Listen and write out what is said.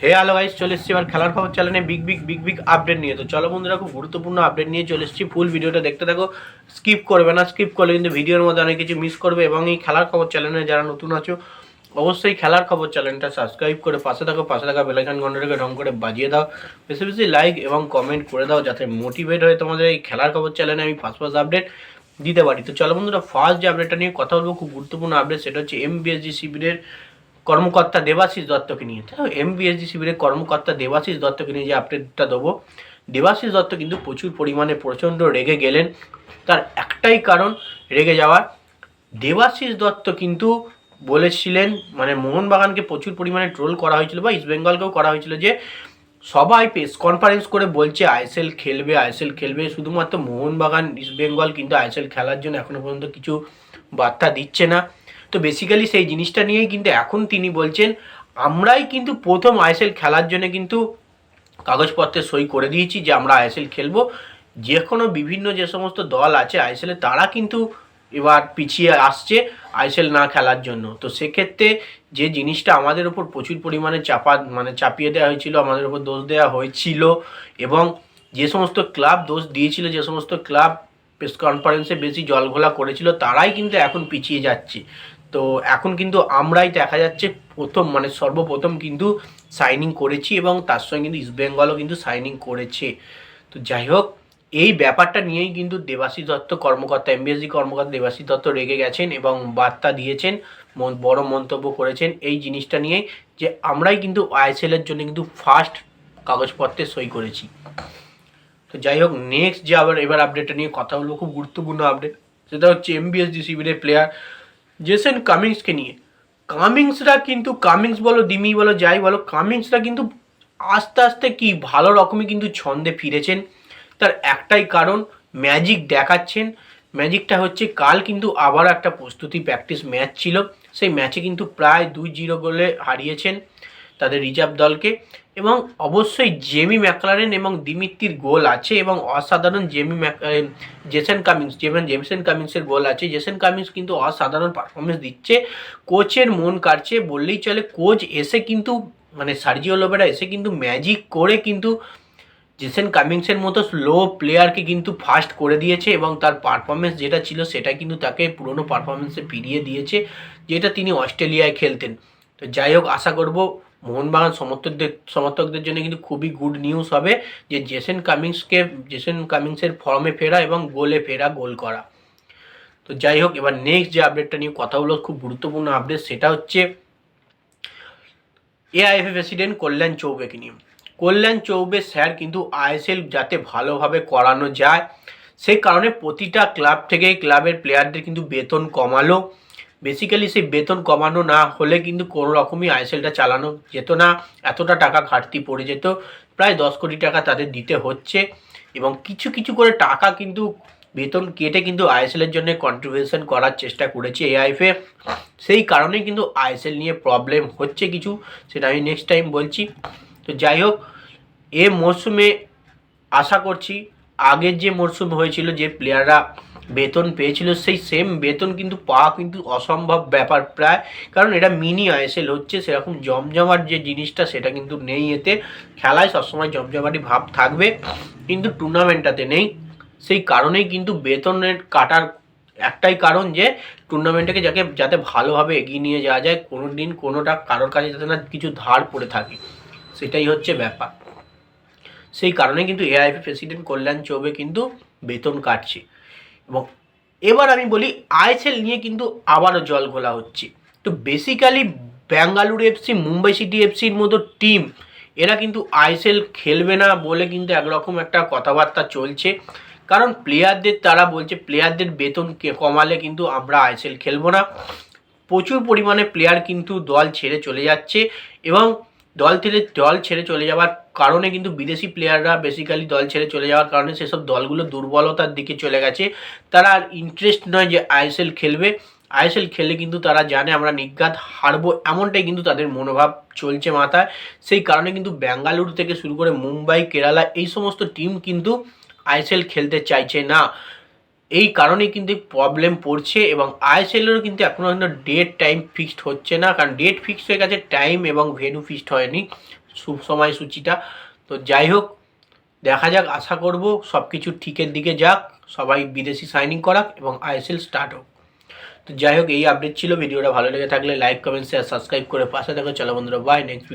হে hello guys চলে এসেছি এবার খেলার খবর চ্যানেলে big big big big update নিয়ে। তো চলো বন্ধুরা, খুব গুরুত্বপূর্ণ আপডেট নিয়ে চলে এসেছি। ফুল ভিডিওটা দেখতে থাকো স্কিপ করবে না স্কিপ করলে কিন্তু ভিডিওর মধ্যে অনেক কিছু মিস করবে এবং এই খেলার খবর চ্যানেলে যারা নতুন আছো, অবশ্যই খেলার খবর চ্যানেলটা সাবস্ক্রাইব করে পাশে থাকো, পাশে থাকা বেলাইকান ঘন্টাটাকে ঢং করে বাজিয়ে দাও। বেশি বেশি লাইক এবং কমেন্ট করে দাও যাতে মোটিভেট হয়ে তোমাদের এই খেলার খবর চ্যানেলে আমি ফার্স্ট ফার্স্ট আপডেট দিতে পারি। তো চলো বন্ধুরা ফার্স্ট যে আপডেটটা নিয়ে কথা বলব, খুব গুরুত্বপূর্ণ আপডেট সেটা হচ্ছে এম এমবিএসজি শিবিরের কর্মকর্তা দেবাশিস দত্তকে নিয়ে। এমবিএসজি শিবিরের কর্মকর্তা দেবাশিস দত্তকে নিয়ে যে আপডেটটা দেবো, দেবাশিস দত্ত কিন্তু প্রচুর পরিমাণে প্রচণ্ড রেগে গেলেন। তার একটাই কারণ, রেগে যাওয়ার। দেবাশিস দত্ত কিন্তু বলেছিলেন মানে মোহনবাগানকে প্রচুর পরিমাণে ট্রোল করা হয়েছিল বা ইস্টবেঙ্গলকেও করা হয়েছিল যে, সবাই প্রেস কনফারেন্স করে বলছে আইএসএল খেলবে আইএসএল খেলবে। শুধুমাত্র মোহনবাগান ইস্টবেঙ্গল কিন্তু আইএসএল খেলার জন্য এখনও পর্যন্ত কিছু বার্তা দিচ্ছে না। তো বেসিক্যালি সেই জিনিসটা নিয়েই কিন্তু এখন তিনি বলছেন, আমরাই কিন্তু প্রথম আইএসএল খেলার জন্য কিন্তু কাগজপত্রে সই করে দিয়েছি যে আমরা আইএসএল খেলব। যে কোনো বিভিন্ন যে সমস্ত দল আছে আইএসএলে তারা কিন্তু এবার পিছিয়ে আসছে আইএসএল না খেলার জন্য। তো সেক্ষেত্রে যে জিনিসটা আমাদের উপর প্রচুর পরিমাণে চাপা মানে চাপিয়ে দেওয়া হয়েছিল, আমাদের উপর দোষ দেওয়া হয়েছিল এবং যে সমস্ত ক্লাব দোষ দিয়েছিল, যে সমস্ত ক্লাব প্রেস কনফারেন্সে বেশি জলঘোলা করেছিল, তারাই কিন্তু এখন পিছিয়ে যাচ্ছে। তো এখন কিন্তু আমরাই দেখা যাচ্ছে প্রথম মানে সর্বপ্রথম কিন্তু সাইনিং করেছি এবং তার সঙ্গে কিন্তু ইস্টবেঙ্গলও কিন্তু সাইনিং করেছে। তো যাই হোক, এই ব্যাপারটা নিয়েই কিন্তু দেবাশিস দত্ত কর্মকর্তা এমবিএসজি কর্মকর্তা দেবাশিস দত্ত রেগে গেছেন এবং বার্তা দিয়েছেন বড় মন্তব্য করেছেন এই জিনিসটা নিয়েই যে আমরাই কিন্তু আইএসএলের জন্য কিন্তু ফার্স্ট কাগজপত্রে সই করেছি। তো যাই হোক নেক্সট যে আবার, এবার আপডেটটা নিয়ে কথা বলব, খুব গুরুত্বপূর্ণ আপডেট সেটা হচ্ছে এমবিএসজি শিবিরের প্লেয়ার জেসেন কামিংসকে নিয়ে। কামিংসরা কিন্তু কামিংস বলো দিমি বলো, যাই বলো কামিংসরা কিন্তু আস্তে আস্তে কি ভালো রকমই কিন্তু ছন্দে ফিরেছেন। তার একটাই কারণ ম্যাজিক দেখাচ্ছেন। ম্যাজিকটা হচ্ছে, কাল কিন্তু আবার একটা প্রস্তুতি প্র্যাকটিস ম্যাচ ছিল। সেই ম্যাচে কিন্তু প্রায় দুই জিরো গোলে হারিয়েছেন। তাদের রিজার্ভ দলকে এবং অবশ্যই জেমি ম্যাকলারেন এবং দিমিত্তির গোল আছে এবং অসাধারণ জেমি ম্যাক জেসেন কামিংস যেমন জেমসেন কামিংসের গোল আছে। জেসেন কামিংস কিন্তু অসাধারণ পারফরমেন্স দিচ্ছে। কোচের মন কাটছে বললেই চলে, কোচ এসে কিন্তু মানে সার্জিও লোবেরা এসে কিন্তু ম্যাজিক করে কিন্তু জেসেন কামিংসের মতো স্লো প্লেয়ারকে কিন্তু ফাস্ট করে দিয়েছে এবং তার পারফরমেন্স যেটা ছিল সেটা কিন্তু তাকে পুরনো পারফরমেন্সে ফিরিয়ে দিয়েছে, যেটা তিনি অস্ট্রেলিয়ায় খেলতেন। তো যাই হোক, আশা করব মোহনবাগান সমর্থকদের সমর্থকদের জন্য কিন্তু খুবই গুড নিউজ হবে যে জেসেন কামিংসকে জেসেন কামিংসের ফর্মে ফেরা এবং গোলে ফেরা গোল করা। তো যাই হোক, এবার নেক্সট যে আপডেটটা নিয়ে কথা হলো খুব গুরুত্বপূর্ণ আপডেট সেটা হচ্ছে এআইএফএ প্রেসিডেন্ট কল্যাণ চৌবেকে নিয়ে। কল্যাণ চৌবে স্যার কিন্তু আইএসএল যাতে ভালোভাবে করানো যায় সেই কারণে প্রতিটা ক্লাব থেকে ক্লাবের প্লেয়ারদের কিন্তু বেতন কমালো। বেসিক্যালি সেই বেতন কমানো না হলে কিন্তু কোনো রকমই আইএসএলটা চালানো যেত না, এতটা টাকা ঘাটতি পড়ে যেত, প্রায় দশ কোটি টাকা তাদের দিতে হচ্ছে এবং কিছু কিছু করে টাকা কিন্তু বেতন কেটে কিন্তু আইএসএলের জন্য কন্ট্রিবিউশন করার চেষ্টা করেছে এআইএফএ সেই কারণেই কিন্তু আইএসএল নিয়ে প্রবলেম হচ্ছে কিছু, সেটা আমি নেক্সট টাইম বলছি। তো যাই হোক, এ মরশুমে আশা করছি, আগের যে মরশুম হয়েছিল যে প্লেয়াররা বেতন পেয়েছিল সেই সেম বেতন কিন্তু পাওয়া কিন্তু অসম্ভব ব্যাপার প্রায়। কারণ এটা মিনি আইএসএল হচ্ছে, সেরকম জমজমাট যে জিনিসটা, সেটা কিন্তু নেই এতে। খেলায় সবসময় জমজমাটি ভাব থাকবে, কিন্তু টুর্নামেন্টটাতে নেই। সেই কারণেই কিন্তু বেতনের কাটার একটাই কারণ যে টুর্নামেন্টটাকে যাকে, যাতে ভালোভাবে এগিয়ে নিয়ে যাওয়া যায় কোনো দিন কোনোটা কারোর কাছে যাতে না কিছু ধার পড়ে থাকে। সেটাই হচ্ছে ব্যাপার। সেই কারণে কিন্তু এআইপি প্রেসিডেন্ট কল্যাণ চৌবে কিন্তু বেতন কাটছে। এবং এবার আমি বলি আইএসএল নিয়ে কিন্তু আবারও জল ঘোলা হচ্ছে। তো basically Bengaluru FC, Mumbai city এফসির মতো টিম এরা কিন্তু আইএসএল খেলবে না বলে কিন্তু একরকম একটা কথাবার্তা চলছে। কারণ প্লেয়ারদের তারা বলছে প্লেয়ারদের বেতন কমালে কিন্তু আমরা আইএসএল খেলব না। প্রচুর পরিমাণে প্লেয়ার কিন্তু দল ছেড়ে চলে যাচ্ছে এবং দল থেকে দল ছেড়ে চলে যাওয়ার কারণে কিন্তু বিদেশি প্লেয়াররা বেসিক্যালি দল ছেড়ে চলে যাওয়ার কারণে সেসব দলগুলো দুর্বলতার দিকে চলে গেছে। তারা আর ইন্টারেস্ট নয় যে আইএসএল খেলবে। আইএসএল খেললে কিন্তু তারা জানে আমরা নিজ্ঞাত হারবো এমনটাই কিন্তু তাদের মনোভাব চলছে মাথায়। সেই কারণে কিন্তু বেঙ্গালুরু থেকে শুরু করে মুম্বাই, কেরালা এই সমস্ত টিম কিন্তু আইএসএল খেলতে চাইছে না। এই কারণে কিন্তু প্রবলেম পড়ছে এবং আইএসএলেরও কিন্তু এখনও পর্যন্ত ডেট টাইম ফিক্সড হচ্ছে না। কারণ ডেট ফিক্সড হয়ে গেছে টাইম এবং ভেন্যু ফিক্সড হয়নি। সময়সূচিটা। তো যাই হোক, দেখা যাক, আশা করব সব কিছু ঠিকের দিকে যাক, সবাই বিদেশি সাইনিং করাক এবং আইএসএল স্টার্ট হোক। তো যাই হোক, এই আপডেট ছিল। ভিডিওটা ভালো লেগে থাকলে লাইক কমেন্ট শেয়ার সাবস্ক্রাইব করে পাশে থাকো। চলো বন্ধুরা বাই নেক্সট